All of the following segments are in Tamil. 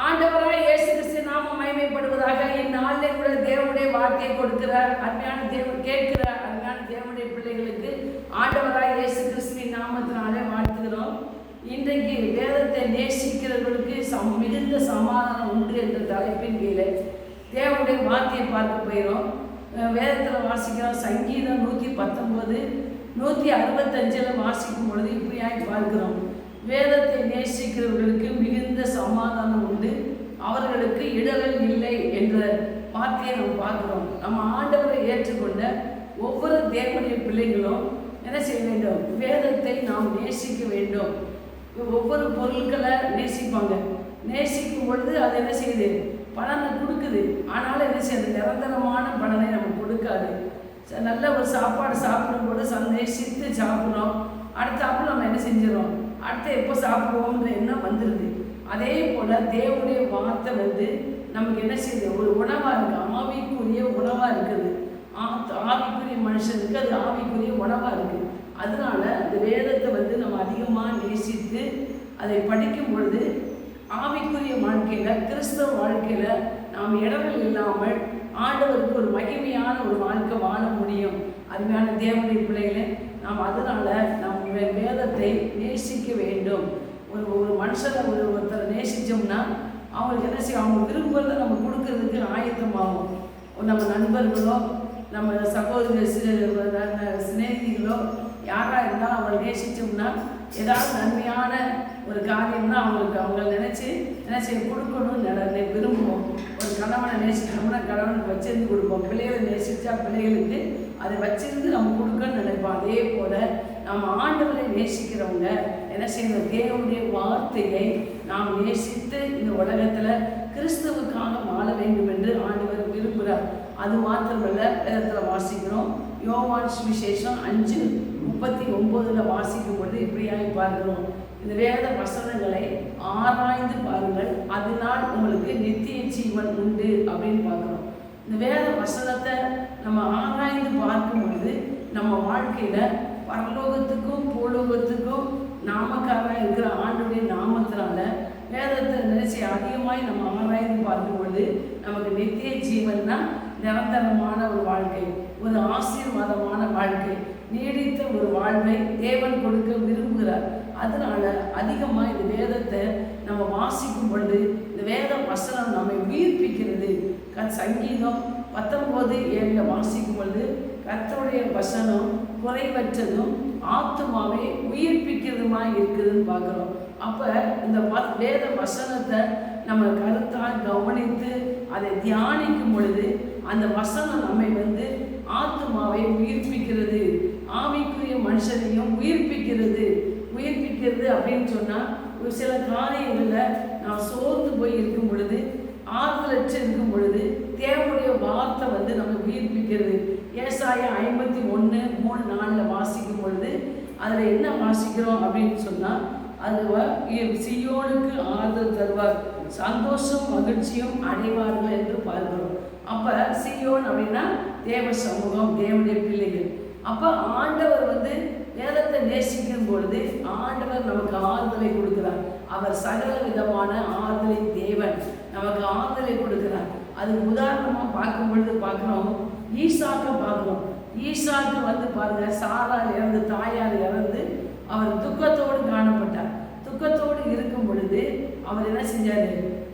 ஆண்டவராய் இயேசு கிறிஸ்து நாம மகிமைப்படுவதாக இந்நாளிலே கூட தேவனுடைய வார்த்தையை கொடுக்கிற அருமையான தேவன் கேட்கிற அருமையான தேவனுடைய பிள்ளைகளுக்கு ஆண்டவராய் இயேசு கிறிஸ்துவின் நாமத்தினாலே வாழ்த்துகிறோம். இன்றைக்கு வேதத்தை நேசிக்கிறவர்களுக்கு சம் மிகுந்த சமாதானம் உண்டு என்ற தலைப்பின் கீழே தேவனுடைய வார்த்தையை பார்க்க போயிடும் வேதத்தில் வாசிக்கிறோம். சங்கீதம் நூற்றி பத்தொன்பது நூற்றி அறுபத்தஞ்சில் வாசிக்கும் பொழுது இப்படியாய் பார்க்கிறோம். வேதத்தை நேசிக்கிறவர்களுக்கு மிகுந்த சமாதானம் உண்டு. அவர்களுக்கு இடரல் இல்லை என்ற வார்த்தையை நம்ம பார்க்கிறோம். நம்ம ஆண்டவரை ஏற்றுக்கொண்ட ஒவ்வொரு தேவனுடைய பிள்ளைகளும் என்ன செய்ய வேண்டும்? வேதத்தை நாம் நேசிக்க வேண்டும். ஒவ்வொரு பொருட்களை நேசிப்பாங்க. நேசிக்கும் பொழுது அது என்ன செய்யுது? பலனை கொடுக்குது. ஆனாலும் என்ன செய்யுது? நிரந்தரமான பலனை நமக்கு கொடுக்காது. ச- நல்ல ஒரு சாப்பாடு சாப்பிடும் போது சந்தேஷித்து சாப்பிட்றோம். அடுத்தாப்புல நம்ம என்ன செஞ்சிடறோம்? அடுத்து எப்போ சாப்பிடுவோம்ன்ற எண்ணம் வந்துடுது அதே போல் தேவனுடைய வார்த்தை வந்து நமக்கு என்ன செய்யுது? ஒரு உணவாக இருக்குது ஆவிக்குரிய உணவாக இருக்குது. ஆ- ஆவிக்குரிய மனுஷனுக்கு அது ஆவிக்குரிய உணவாக இருக்குது அதனால அந்த வேதத்தை வந்து நம்ம அதிகமாக நேசித்து அதை படிக்கும் பொழுது ஆவிக்குரிய வாழ்க்கையில் கிறிஸ்தவ வாழ்க்கையில் நாம் இடங்கள் இல்லாமல் ஆண்டவருக்கு ஒரு மகிமையான ஒரு வாழ்க்கை வாழ முடியும். அதுமையான தேவனுடைய பிள்ளைகளை நாம் அதனால் நாம் வே- வேதத்தை நேசிக்க வேண்டும். ஒரு ஒரு மனுஷனை ஒரு ஒருத்தரை நேசித்தோம்னா அவங்களுக்கு என்ன செய்யும்? அவங்க விரும்புகிறத நம்ம கொடுக்கறதுக்கு ஆயத்தமாகும். நம்ம நண்பர்களோ நம்ம சகோதர சி- சிநேகிதிகளோ யாராக இருந்தாலும் அவங்களை நேசித்தோம்னா ஏதாவது நன்மையான ஒரு காரியம்னா அவங்களுக்கு அவங்கள நினச்சி என்ன செய்ய கொடுக்கணும்னு நினை விரும்புவோம். ஒரு கணவனை நேசிக்கணும்னா கணவனுக்கு வச்சிருந்து கொடுப்போம். பிள்ளைகளை நேசித்தா பிள்ளைகளுக்கு அதை வச்சிருந்து நம்ம கொடுக்கணும்னு நினைப்போம். அதே போல் நம்ம ஆண்டவரை நேசிக்கிறவங்க என்ன செய்யணும் தேவனுடைய வார்த்தையை நாம் நேசித்து இந்த உலகத்தில் கிறிஸ்துவுக்காக வாழ வேண்டும் என்று ஆண்டவர் விரும்புகிறார். அது மாத்திரமல்ல வேதத்தில் வாசிக்கிறோம். யோவான் விசேஷம் அஞ்சு முப்பத்தி ஒம்போதில் வாசிக்கும் பொழுது இப்படியாய் பார்க்கிறோம் இந்த வேத வசனங்களை ஆராய்ந்து பாருங்கள். அதனால் உங்களுக்கு நித்திய ஜீவன் உண்டு அப்படின்னு பார்க்குறோம். இந்த வேத வசனத்தை நம்ம ஆராய்ந்து பார்க்கும் பொழுது நம்ம வாழ்க்கையில் பரலோகத்துக்கும் பூலோகத்துக்கும் நாமக்காரா இருக்கிற ஆண்டுடைய நாமத்தினால வேதத்தை நினைச்சி அதிகமாய் நம்ம ஆராய்ந்து பார்க்கும் பொழுது நமக்கு நித்திய ஜீவன் தான் நிரந்தரமான ஒரு வாழ்க்கை ஒரு ஆசீர்வாதமான வாழ்க்கை நீடித்த ஒரு வாழ்வை தேவன் கொடுக்க விரும்புகிறார். அதனால அதிகமாக இந்த வேதத்தை நம்ம வாசிக்கும் பொழுது இந்த வேத வசனம் நம்மை உயிர்ப்பிக்கிறது. க சங்கீதம் பத்தொம்போது ஏழில் வாசிக்கும் பொழுது கத்தருடைய வசனம் குறைவற்றதும் ஆத்துமாவை உயிர்ப்பிக்கிறதுமா இருக்குதுன்னு பார்க்குறோம். அப்போ இந்த வ- வேத வசனத்தை நம்ம கருத்தாக கவனித்து அதை தியானிக்கும் பொழுது அந்த வசனம் நம்மை வந்து ஆத்மாவை உயிர்ப்பிக்கிறது ஆவிக்குரிய மனுஷனையும் உயிர்ப்பிக்கிறது. உயிர்ப்பிக்கிறது அப்படின்னு சொன்னால் ஒரு சில காரியங்களில் நான் சோர்ந்து போய் இருக்கும் பொழுது ஆறுதலற்று இருக்கும் பொழுது தேவனுடைய வார்த்தை வந்து நம்ம உயிர்ப்பிக்கிறது. ஏசாயம் ஐம்பத்தி ஒன்று மூணு நாலில் வாசிக்கும் பொழுது அதில் என்ன வாசிக்கிறோம் அப்படின்னு சொன்னால் அது சியோனுக்கு ஆறுதல் தருவார். சந்தோஷம் மகிழ்ச்சியும் அடைவார்கள் என்று பார்க்கிறோம். அப்போ சியோன் அப்படின்னா தேவ சமூகம் தேவனுடைய பிள்ளைகள். அப்போ ஆண்டவர் வந்து வேதத்தை நேசிக்கும் பொழுது ஆண்டவர் நமக்கு ஆறுதலை கொடுக்கிறார். அவர் சகல விதமான ஆறுதலின் தேவன் நமக்கு ஆறுதலை கொடுக்கிறார். அதுக்கு உதாரணமாக பார்க்கும் பொழுது பார்க்குறோம். ஈசாக்க பார்க்குறோம். ஈசாக்கு வந்து பாருங்க சாரால் இறந்து தாயார் இறந்து அவர் துக்கத்தோடு காணப்பட்டார். துக்கத்தோடு இருக்கும் பொழுது அவர் என்ன செஞ்சார்?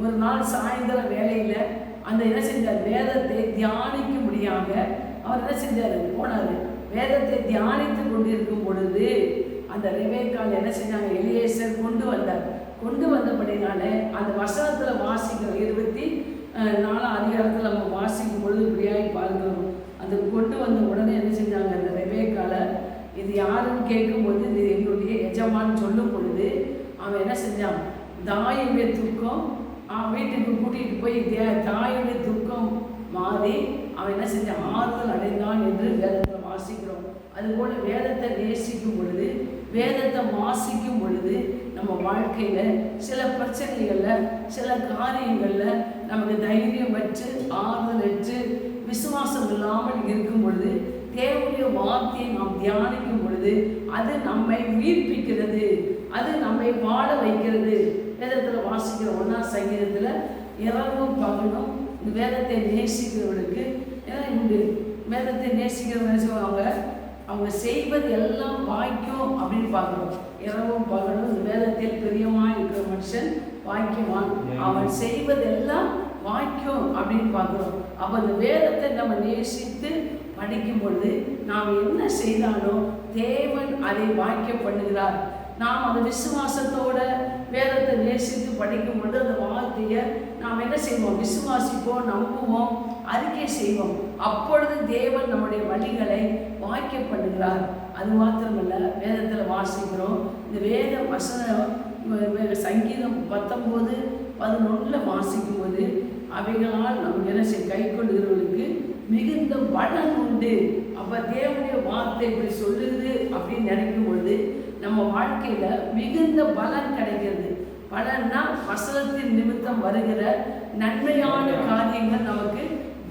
ஒரு நாள் சாயந்தர வேலையில் அந்த என்ன செஞ்சார்? வேதத்தை தியானிக்க முடியாம அவர் என்ன செஞ்சார்? போனார். வேதத்தை தியானித்து கொண்டிருக்கும் பொழுது அந்த ரெபேக்கால் என்ன செஞ்சாங்க? எலியேசர் கொண்டு வந்தார். கொண்டு வந்தபடினால அந்த வசனத்தில் வாசிக்கிற இருபத்தி அஹ், நாலாம் அதிகாரத்தில் நம்ம வாசிக்கும் பொழுது இப்படியாய் பார்க்கிறோம் அது கொண்டு வந்த உடனே என்ன செஞ்சாங்க? அந்த ரெபேக்கால இது யாருன்னு கேட்கும்போது இது எங்களுடைய எஜமான்னு சொல்லும் பொழுது அவன் என்ன செஞ்சான்? தாயுடைய துக்கம் அவன் வீட்டுக்கு கூட்டிகிட்டு போய் தே- தாயுடைய துக்கம் மாறி அவன் என்ன செஞ்சான்? ஆறுதல் அடைந்தான் என்று வேதத்தில் வாசிக்கிறோம். அதுபோல் வேதத்தை நேசிக்கும் பொழுது வேதத்தை வாசிக்கும் பொழுது நம்ம வாழ்க்கையில் சில பிரச்சனைகளில் சில காரியங்களில் நமக்கு தைரியம் வச்சு ஆறுதல் வச்சு விசுவாசம் இல்லாமல் இருக்கும் பொழுது தேவனுடைய வார்த்தையை நாம் தியானிக்கும் பொழுது அது நம்மை உயிர்ப்பிக்கிறது அது நம்மை வாழ வைக்கிறது. வேதத்தில் வாசிக்கிற ஒன்றாம் சங்கீதத்தில் இரவும் பகலும் இந்த வேதத்தை நேசிக்கிறவர்களுக்கு ஏன்னா இந்த வேதத்தை நேசிக்கிறவங்க அவங்க அவங்க செய்வது எல்லாம் வாய்க்கும் அப்படின்னு பார்க்குறோம். இரவும் பகலும் இந்த வேதத்தில் பிரியமாக இருக்கிற மனுஷன் வாய்க்குவான் அவன் செய்வதெல்லாம் வாய்க்கும் அப்படின்னு பார்க்குறோம். அப்போ அந்த வேதத்தை நம்ம நேசித்து படிக்கும் பொழுது நாம் என்ன செய்தாலும் தேவன் அதை வாய்க்க பண்ணுகிறார். நாம் அந்த விசுவாசத்தோட வேதத்தை நேசித்து படிக்கும் பொழுது அந்த வார்த்தையை நாம் என்ன செய்வோம்? விசுவாசிப்போம் நம்புவோம் அறிக்கை செய்வோம். அப்பொழுது தேவன் நம்முடைய வழிகளை வாய்க்க பண்ணுகிறார். அது மாத்திரமல்ல வேதத்தில் வாசிக்கிறோம். இந்த வேத வசன சங்கீதம் பத்தொம்போது பதினொன்றில் வாசிக்கும் போது அவைகளால் என்ன செய்ய கை கொள்கிறவர்களுக்கு மிகுந்த பலன் உண்டு. அப்போ தேவனுடைய வார்த்தை இப்படி சொல்லுது அப்படின்னு நினைக்கும் பொழுது நம்ம வாழ்க்கையில் மிகுந்த பலன் கிடைக்கிறது. பலன்னா வசனத்தின் நிமித்தம் வருகிற நன்மையான காரியங்கள் நமக்கு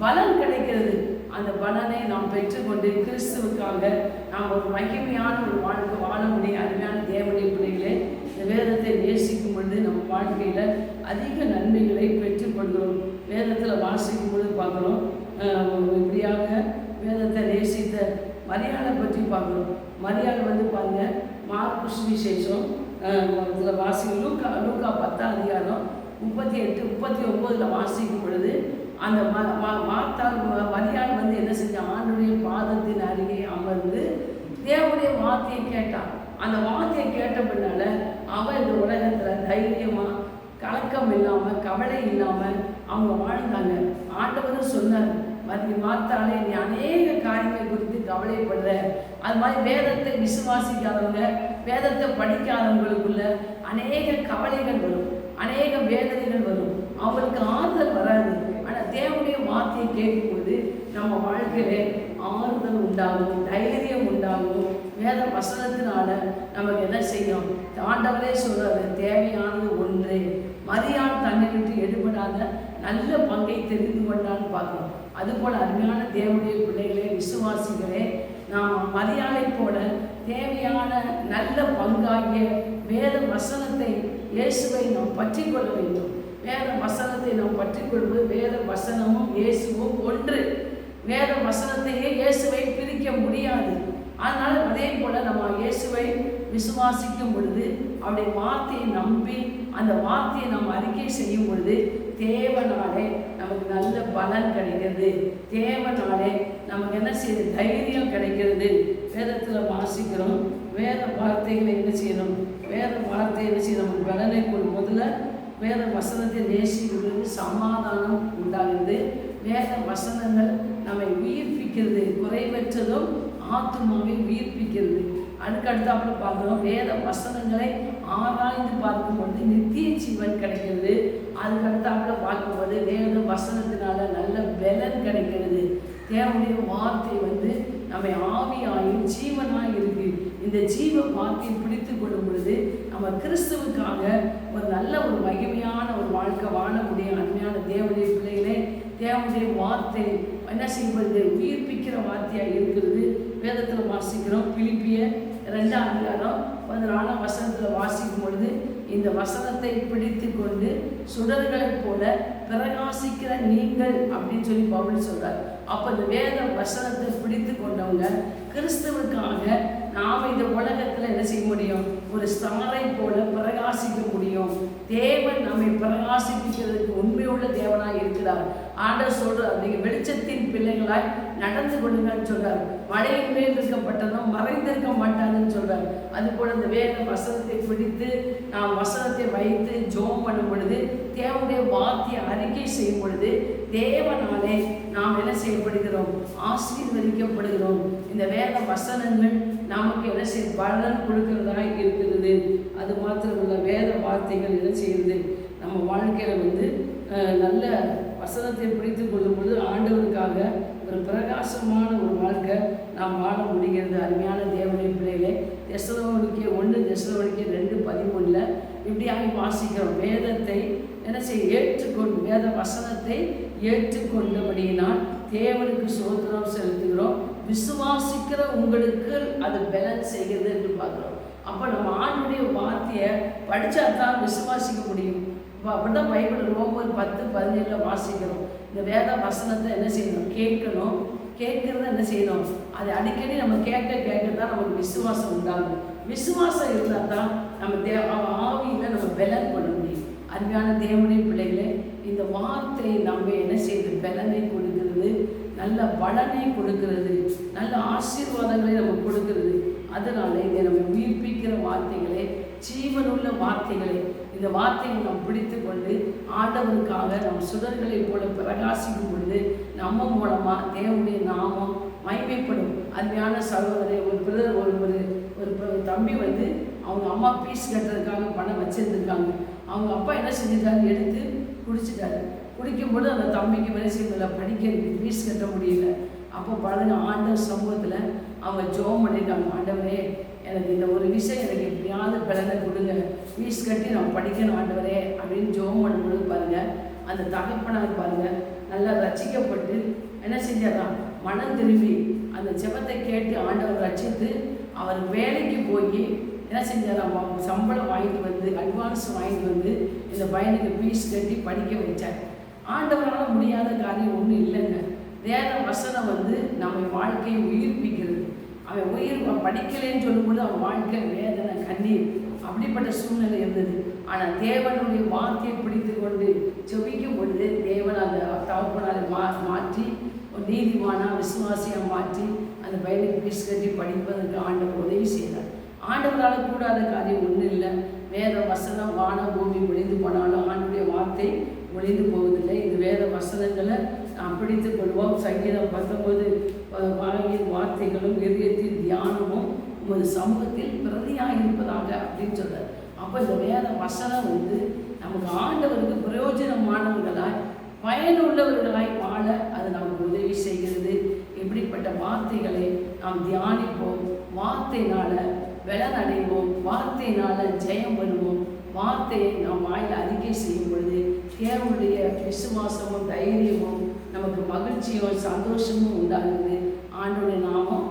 பலன் கிடைக்கிறது. அந்த பலனை நாம் பெற்றுக்கொண்டு கிறிஸ்துவுக்காக நாம் ஒரு மகிமையான ஒரு வாழ்க்கை வாழ முடியும் அருமையான தேவனுடைய பிள்ளைகளே இந்த வேதத்தை நேசிக்கும் பொழுது நம்ம வாழ்க்கையில் அதிக நன்மைகளை பண்ணுறோம் வேதத்தில் வாசிக்கும் பொழுது பார்க்குறோம் இப்படியாக வேதத்தை நேசித்த மரியாதை பற்றி பார்க்குறோம். மரியாதை வந்து பாருங்கள் மார்க்கு சுவிசேஷம் இதில் வாசிக்கும் லூக்கா லூக்கா பத்தாம் அதிகாரம் முப்பத்தி எட்டு முப்பத்தி ஒம்போதில் வாசிக்கும் பொழுது அந்த ம மாத்தாள் மரியாள் வந்து என்ன செஞ்சான்? ஆண்டுடைய பாதத்தின் அருகே அமர்ந்து தேவனுடைய வார்த்தையை கேட்டான். அந்த வார்த்தையை கேட்ட பின்னால அவன் இந்த உலகத்தில் தைரியமாக கலக்கம் இல்லாமல் கவலை இல்லாமல் அவங்க வாழ்ந்தாங்க. ஆண்டவரும் சொன்னார் மதி மாத்தாலே நீ அநேக காரியங்கள் குறித்து கவலைப்படுற. அது மாதிரி வேதத்தை விசுவாசிக்காதவங்க வேதத்தை படிக்காதவங்களுக்குள்ள அநேக கவலைகள் வரும் அநேக வேதனைகள் வரும். அவங்களுக்கு ஆறுதல் வராது. ஆனால் தேவனுடைய வார்த்தையை கேட்கும்போது நம்ம வாழ்க்கையில ஆறுதல் உண்டாகும் தைரியம் உண்டாகும். வேத வசனத்தினால நமக்கு என்ன செய்யும்? ஆண்டவரே சொல்றாரு தேவையானது ஒன்று. மரியாள் தன்னை விட்டு எடுபடாத நல்ல பங்கை தெரிந்து கொண்டான்னு பார்க்கணும் அதுபோல் அருமையான தேவனுடைய பிள்ளைகளே விசுவாசிகளே நாம் மரியாதை போல தேவையான நல்ல பங்காகிய வேத வசனத்தை இயேசுவை நாம் பற்றி கொள்ள வேண்டும். வேத வசனத்தை நாம் பற்றி கொள்வது வேத வசனமும் இயேசுவும் ஒன்று. வேத வசனத்தையே இயேசுவை பிரிக்க முடியாது. அதனால் அதே போல் நம்ம இயேசுவை விசுவாசிக்கும் பொழுது அவருடைய வார்த்தையை நம்பி அந்த வார்த்தையை நம்ம அறிக்கை செய்யும் பொழுது தேவனாலே நமக்கு நல்ல பலன் கிடைக்கிறது. தேவனாலே நமக்கு என்ன செய்யுது தைரியம் கிடைக்கிறது. வேதத்தில் வாசிக்கிறோம் வேத வார்த்தைகளை என்ன செய்யணும்? வேத வார்த்தை என்ன செய்யணும்? நமக்கு பலனை கொடு. முதல்ல வேத வசனத்தை நேசிக்கிறது சமாதானம் உண்டாகுது வேத வசனங்கள் நம்மை உயிர்ப்பிக்கிறது. குறைவற்றதும் ஆத்மாவை உயிர்ப்பிக்கிறது. அதுக்கடுத்தாப்புல பார்க்குறோம். வேத வசனங்களை ஆராய்ந்து பார்க்கும்போது நித்திய ஜீவன் கிடைக்கிறது. அதுக்கடுத்தாப்புல பார்க்கும்போது வேத வசனத்தினால நல்ல பலன் கிடைக்கிறது. தேவனுடைய வார்த்தை வந்து நம்மை ஆவியாயும் ஜீவனாக இருக்கு. இந்த ஜீவ வார்த்தையை பிடித்து கொள்ளும் பொழுது நம்ம கிறிஸ்துவுக்காக ஒரு நல்ல ஒரு மகிமையான ஒரு வாழ்க்கை வாழக்கூடிய அருமையான தேவனுடைய பிள்ளைகளே தேவனுடைய வார்த்தை என்ன செய்வது உயிர்ப்பிக்கிற வார்த்தையாக இருக்கிறது. வேதத்தில் வாசிக்கிறோம். பிலிப்பிய ரெண்டாம் அதிகாரம் பதினாலாம் வசனத்தில் வாசிக்கும் பொழுது இந்த வசனத்தை பிடித்து கொண்டு சுடர்களைப் போல பிரகாசிக்கிற நீங்கள் அப்படின்னு சொல்லி பவுல் சொல்றார். அப்போ இந்த வேத வசனத்தை பிடித்து கொண்டவங்க கிறிஸ்துவுக்காக நாம் இந்த உலகத்தில் என்ன செய்ய முடியும்? ஒரு ஸ்டாரை போல பிரகாசிக்க முடியும். தேவன் நம்மை பிரகாசிக்கிறதுக்கு உண்மையுள்ள தேவனாக இருக்கிறார். ஆண்டர் சொல்றார் நீங்க வெளிச்சத்தின் பிள்ளைகளாய் நடந்து கொள்ளுங்கன்னு சொல்றார். மழையின் மேல் இருக்கப்பட்டதும் மறைந்திருக்க மாட்டாங்கன்னு சொல்றார். அது போல இந்த வேத வசனத்தை பிடித்து நாம் வசனத்தை வைத்து ஜோம் பண்ணும் பொழுது தேவனுடைய வார்த்தையை அறிக்கை செய்யும் பொழுது தேவனாலே நாம் என்ன செய்யப்படுகிறோம்? ஆசீர்வதிக்கப்படுகிறோம். இந்த வேத வசனங்கள் நமக்கு என்ன செய்ய பலன் கொடுக்கிறதாக இருக்கிறது. அது மாத்திரமல்ல வேத வார்த்தைகள் என்ன செய்யுது நம்ம வாழ்க்கையில் வந்து நல்ல வசனத்தை பிடித்து கொள்ளும் பொழுது ஆண்டவருக்காக ஒரு பிரகாசமான ஒரு வாழ்க்கை நாம் வாழ முடிகிறது. அருமையான தேவனை பிள்ளைகளே தெசலோனிக்கே ஒன்று தெசலோனிக்கே ரெண்டு பதிமூணில் இப்படியாக வாசிக்கிறோம். வேதத்தை என்ன செய்ய ஏற்றுக்கொண்டு வேத வசனத்தை ஏற்றுக்கொண்டபடியினால் தேவனுக்கு சோதனம் செலுத்துகிறோம். விசுவாசிக்கிற உங்களுக்கு அது பலன் செய்கிறது என்று பார்க்குறோம். அப்போ நம்ம ஆண்டுடைய வார்த்தையை படித்தா தான் விசுவாசிக்க முடியும். இப்போ அப்படிதான் பைபிள் ரோமர் பத்து பதினேழில் வாசிக்கிறோம். இந்த வேத வசனத்தை என்ன செய்யணும்? கேட்கணும். கேட்கறத என்ன செய்யணும்? அதை அடிக்கடி நம்ம கேட்க கேட்க தான் நமக்கு விசுவாசம் உண்டாகும். விசுவாசம் இருந்தால் தான் நம்ம தே ஆவியில் நம்ம பலன் பண்ண முடியும். அருமையான தேவனின் பிள்ளைகளே இந்த வார்த்தை நம்ம என்ன செய்யுது பலனை கொடுக்கிறது நல்ல பலனை கொடுக்கிறது நல்ல ஆசீர்வாதங்களை நம்ம கொடுக்கிறது. அதனால இதை நம்ம உயிர்ப்பிக்கிற வார்த்தைகளே ஜீவனுள்ள வார்த்தைகளே இந்த வார்த்தையை நாம் பிடித்து கொண்டு ஆண்டவருக்காக நம் சுடர்களைப் போல பிரகாசிக்கும் பொழுது நம்ம மூலமா தேவனுடைய நாமம் மயமைப்படும் அருமையான சகோதரி ஒரு பிரதர் ஒரு ஒரு ஒரு தம்பி வந்து அவங்க அம்மா பீஸ் கட்டுறதுக்காக பணம் வச்சிருந்துருக்காங்க. அவங்க அப்பா என்ன செஞ்சிட்டாரு? எடுத்து குடிச்சிட்டாரு. குடிக்கும்போது அந்த தம்பிக்கு வேலை செய்யல படிக்க ஃபீஸ் கட்ட முடியல. அப்போ பாருங்க ஆண்டவர் சமூகத்தில் அவங்க ஜோம் பண்ணிட்டாங்க. ஆண்டவரே எனக்கு இந்த ஒரு விஷயம் எனக்கு எப்படியாவது பிறந்த கொடுங்க. ஃபீஸ் கட்டி நான் படிக்கணும் ஆண்டவரே. அப்படின்னு ஜோம் பண்ணும்போது பாருங்க அந்த தகப்பனார் பாருங்கள் நல்லா ரசிக்கப்பட்டு என்ன செஞ்சாராம் மனம் திரும்பி அந்த ஜெபத்தை கேட்டு ஆண்டவர் ரசித்து அவர் வேலைக்கு போய் என்ன செஞ்சாராம் சம்பளம் வாங்கிட்டு வந்து அட்வான்ஸ் வாங்கிட்டு வந்து இந்த பையனுக்கு ஃபீஸ் கட்டி படிக்க வச்சார். ஆண்டவரால் முடியாத காரியம் ஒன்றும் இல்லைங்க. வேத வசனம் வந்து நம்ம வாழ்க்கையை உயிர்ப்பிக்கிறது. அவன் உயிர் படிக்கலைன்னு சொல்லும்போது அவன் வாழ்க்கை வேதனை கண்ணீர். அப்படிப்பட்ட சூழ்நிலை இருந்தது. ஆனால் தேவனுடைய வார்த்தையை பிடித்து கொண்டு செவிக்கும் பொழுது தேவன் அந்த தகப்பனாரை மா மாற்றி ஒரு நீதிமானா விசுவாசியாக மாற்றி அந்த பையனுக்கு பீஸ் கட்டி படிப்பதற்கு ஆண்டவர் உதவி செய்தார். ஆண்டவரால் கூடாத காரியம் ஒன்றும் இல்லை. வேத வசனம் வான பூமி ஒளிந்து போனாலும் ஆண்டுடைய வார்த்தை ஒளிந்து போவதில்லை. இந்த வேத வசனங்களை நாம் பிடித்துக் கொள்வோம். சங்கீதம் பத்தொன்பது வாயின் வார்த்தைகளும் இதயத்தின் தியானமும் உமது சமூகத்தில் பிரதியாக இருப்பதாக அப்படின்னு சொல்றார். அப்போ இந்த வேத வசனம் வந்து நமக்கு ஆண்டவருக்கு பிரயோஜனமானவர்களாய் பயனுள்ளவர்களாய் வாழ அது நமக்கு உதவி செய்கிறது. இப்படிப்பட்ட வார்த்தைகளை நாம் தியானிப்போம். வார்த்தையினால பலன் அடைவோம். வார்த்தையினால ஜெயம் பெறுவோம். வார்த்தையை நாம் வாயில் அறிக்கை செய்யும் பொழுது தேவனுடைய விசுவாசமும் தைரியமும் நமக்கு மகிழ்ச்சியும் சந்தோஷமும் உண்டாகுது. ஆண்டோடைய நாமம்